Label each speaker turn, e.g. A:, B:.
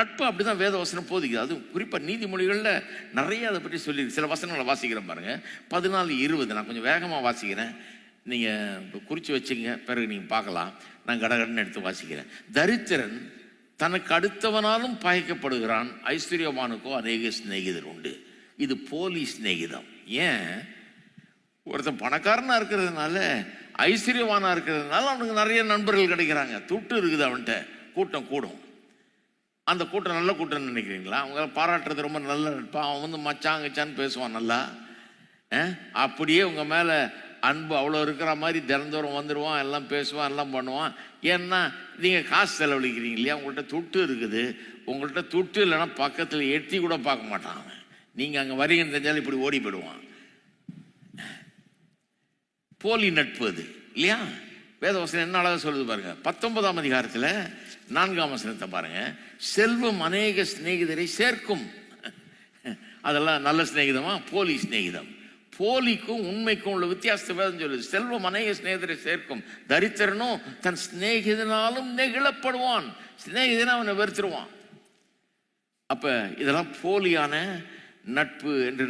A: நட்பு அப்படிதான் வேத வசனம் போதிக்குது. அது குறிப்பா நீதிமொழிகள்ல நிறைய அதை பற்றி சொல்லி சில வசனங்களை வாசிக்கிறேன் பாருங்க. பதினாலு இருபது. நான் கொஞ்சம் வேகமா வாசிக்கிறேன். நீங்க குறித்து குறிச்சு வச்சுங்க பிறகு நீங்க பார்க்கலாம். நான் கடகடன் எடுத்து வாசிக்கிறேன். தரித்திரன் தனக்கு அடுத்தவனாலும் பாய்க்கப்படுகிறான். ஐஸ்வர்யவானுக்கோ அநேக சிநேகிதர் உண்டு. இது போலி சிநேகிதம். ஏன்? ஒருத்தன் பணக்காரனா இருக்கிறதுனால ஐஸ்வர்யவானாக இருக்கிறதுனால அவனுக்கு நிறைய நண்பர்கள் கிடைக்கிறாங்க. துட்டு இருக்குது அவன்கிட்ட. கூட்டம் கூடும். அந்த கூட்டம் நல்ல கூட்டம்னு நினைக்கிறீங்களா? அவங்க பாராட்டுறது ரொம்ப நல்ல நட்பா அவன் வந்து மச்சான் கச்சான்னு பேசுவான் நல்லா. அப்படியே உங்கள் மேலே அன்பு அவ்வளோ இருக்கிற மாதிரி தினந்தோறும் வந்துடுவான் எல்லாம் பேசுவான் எல்லாம் பண்ணுவான். ஏன்னா நீங்கள் காசு செலவழிக்கிறீங்க இல்லையா? உங்கள்கிட்ட துட்டு இருக்குது. உங்கள்கிட்ட துட்டு இல்லைன்னா பக்கத்தில் எட்டி கூட பார்க்க மாட்டான் அவன். நீங்கள் அங்கே வரீங்கன்னு தெரிஞ்சாலும் இப்படி ஓடி போயிடுவான். போலி நட்பு அது இல்லையா? வேதவசனம் என்ன அழகாக சொல்லுது பாருங்க. பத்தொன்பதாம் அதிகாரத்தில் நான்காம் வசனத்தை பாருங்க. செல்வம் அநேக சிநேகிதரை சேர்க்கும். அதெல்லாம் நல்ல சிநேகிதமா? போலி சிநேகிதம். போலிக்கும் உண்மைக்கும் உள்ள வித்தியாசத்தை வேதம் சொல்லுது. செல்வம் அநேக சிநேகிதரை சேர்க்கும். தரித்திரனும் தன் சிநேகிதனாலும் நெகிழப்படுவான். சிநேகிதனை அவனை வெறுத்துருவான். அப்ப இதெல்லாம் போலியான நட்பு என்று